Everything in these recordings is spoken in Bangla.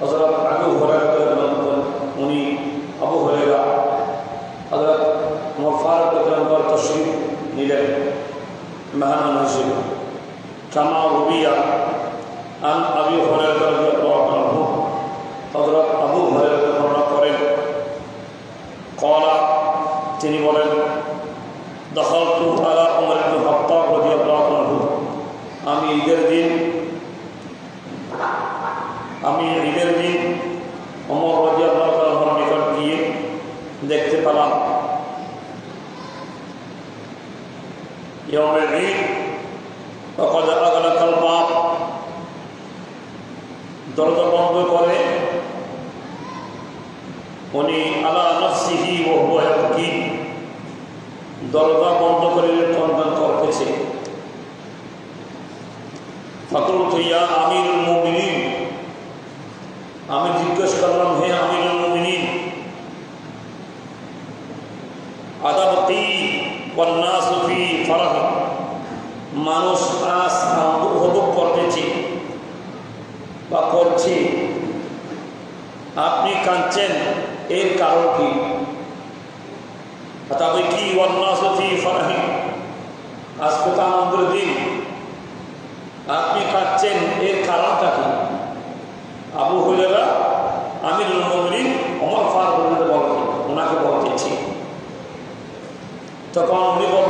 হজরত আবু হরাইরা উনি আবু হরেরা হজরত ফারুক রহমান তশরিফ নিলেন মেহমান হিসেবে কামা রুবিয়া আন আবি হরাইরা রাদিয়াল্লাহু আনহু হজরত আবু হরাইরা বর্ণনা করেন কলা তিনি বলেন দখলতু আলা উমর ইবনে খাত্তাব রাদিয়াল্লাহু আনহু আমি ঈদের দিন আমি ঈদের দিন অমর রাদিয়াল্লাহু তাআলার নিকট গিয়ে দেখতে পেলাম ইয়মের ঈদ وقد أغلق الباب দরজা বন্ধ করে উনি আলা নফসিহি ও হুয়া ইয়াবকি দরজা বন্ধ করে ক্রন্দন করতেছে ফাকুলতু ইয়া আমিরুল মুমিনিন আমি জিজ্ঞেস করলাম হে উপভোগ বা আপনি কাঁদছেন, এর কারণ কি? তবে কি তো আনন্দের দিন? আপনি কাঁদছেন, এর কারণটা কি? আবু হুলেরা আমিরুল মমিন অমর ফারুক বলতে ওনাকে বলতেছি। তখন উনি বলল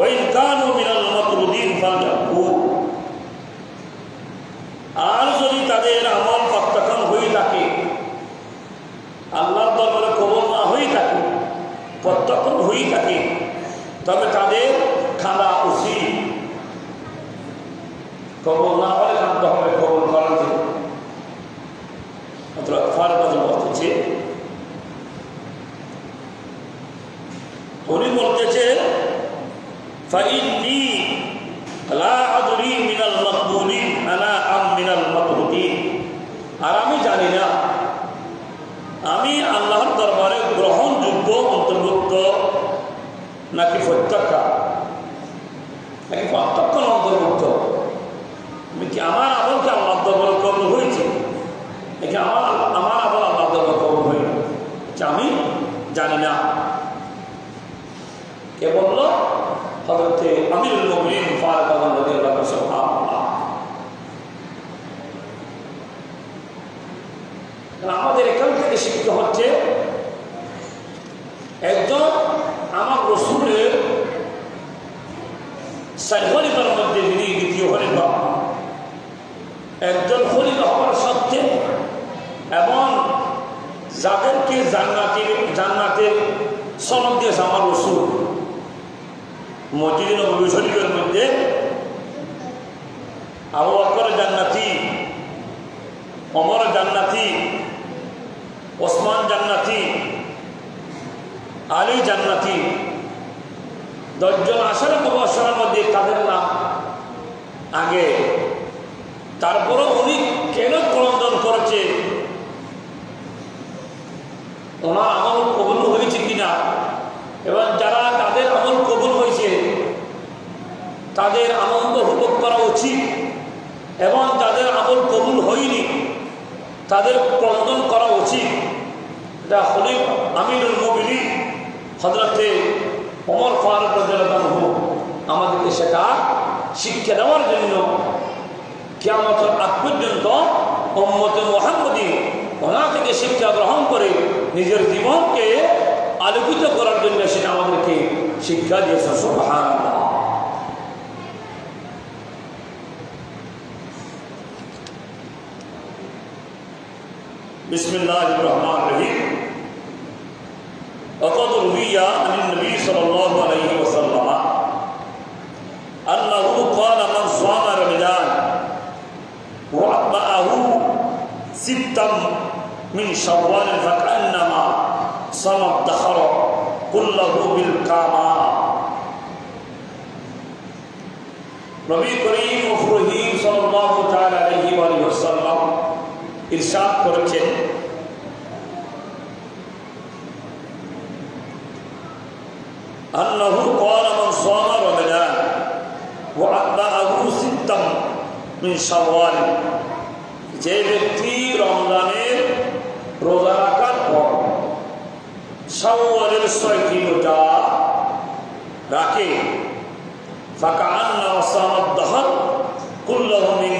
ওই কানু মিনাল মাতরুদ্দিন ফালজাকু আর যদি তাদের আমল প্রত্যাখ্যান হয়ে থাকে, আল্লাহর দরবারে কবল না হয়ে থাকে, প্রত্যাখ্যান হয়ে থাকে, তবে তাদের খানা উচিত কবল না হলে কাঁদতে হবে কবল করার জন্য বলতেছে فإني لا أدري من المقبولين أنا أم من المطرودين আর আমি জানি না আমি আল্লাহর দরবারে গ্রহণযোগ্য অন্তর্ভুক্ত নাকি প্রত্যাখ্যা নাকি প্রত্যাখ্যান অন্তর্ভুক্ত আমি কি আমার আমলকে আল্লাহ দরবারে কবল হয়েছে নাকি আমার আমার আমল আল্লাহ দরবারে কবল হয়নি আমি জানি না কে বলল হজরতে আমিরুল মুমিনিন ফারুক আজম রাদিয়াল্লাহু তাআলা সুবহানাল্লাহ। আমাদের এখান থেকে শিক্ষা হচ্ছে, একজন আমার রসুলের খলিফার মধ্যে যিনি দ্বিতীয় খলিফা, একজন খলিফা হওয়ার সত্ত্বে এবং যাদেরকে জান্নাতের জান্নাতের সনদ দিয়েছে আমার রসুল। মসজিদ নবী শরীফের মধ্যে আবু বকর জান্নাতি অমর জান্নাতি, ওসমান জান্নাতি, আলী জান্নাতি, দশজন আসার মুবাসরের মধ্যে তাদের নাম আগে। তারপরও উনি কেন ক্রন্দন করেছে ওনার আমল কবুল হয়েছে কিনা এবং যারা তাদের আমল কবুল হয়েছে তাদের আনন্দ উচিত। এবং যাদের আমল কবুল হয়নি, তাদের ক্রন্দন করা উচিত। এটা হলিফ আমিনুল মুবিনী হজরতে অমর ফারুক আমাদেরকে সেটা শিক্ষা দেওয়ার জন্য কেমতের আগ পর্যন্ত মোহাম্মদ মোহাম্মদী ওনা থেকে শিক্ষা গ্রহণ করে নিজের জীবনকে আলোকিত করার জন্য সেটা আমাদেরকে শিক্ষা দিয়েছে সুবহান بسم الله الرحمن الرحيم وقد روي عن النبي صلى الله عليه وسلم أنه قال من صام رمضان وأتبعه ستا من شوال فكأنما صام الدهر كله بالكامى নবী করিম রহিম সাল্লাল্লাহু তাআলা আলাইহি ওয়া আলিহি ওয়াসাল্লাম ইরশাদ করেছেন أنه قال من صام رمضان وأتبعه ستا من شوال যে ব্যক্তি রমজানের রোজা রাখার পর শাওয়ালের ছয়টি রোজা রাখে ফাঁকা আন্না ওসামাদ দহর কুল্লাহমিন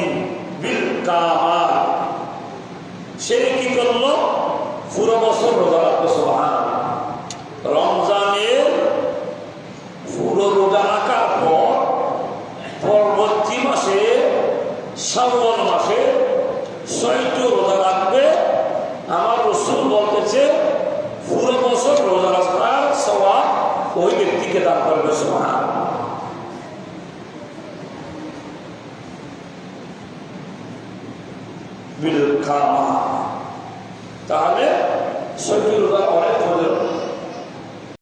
বিল কামা সে কি করল? পুরো বছর রোজা রাখবে সোহান রমজানের পুরো রোজা রাখার পর পরবর্তী মাসে, শ্রাবণ মাসে ছয়টি রোজা রাখবে। আমার রসুল বলতেছে, পুরো বছর রোজা রাখার সবাব ওই ব্যক্তিকে দান করবে সোহান বিল খামা তাহলে অনেক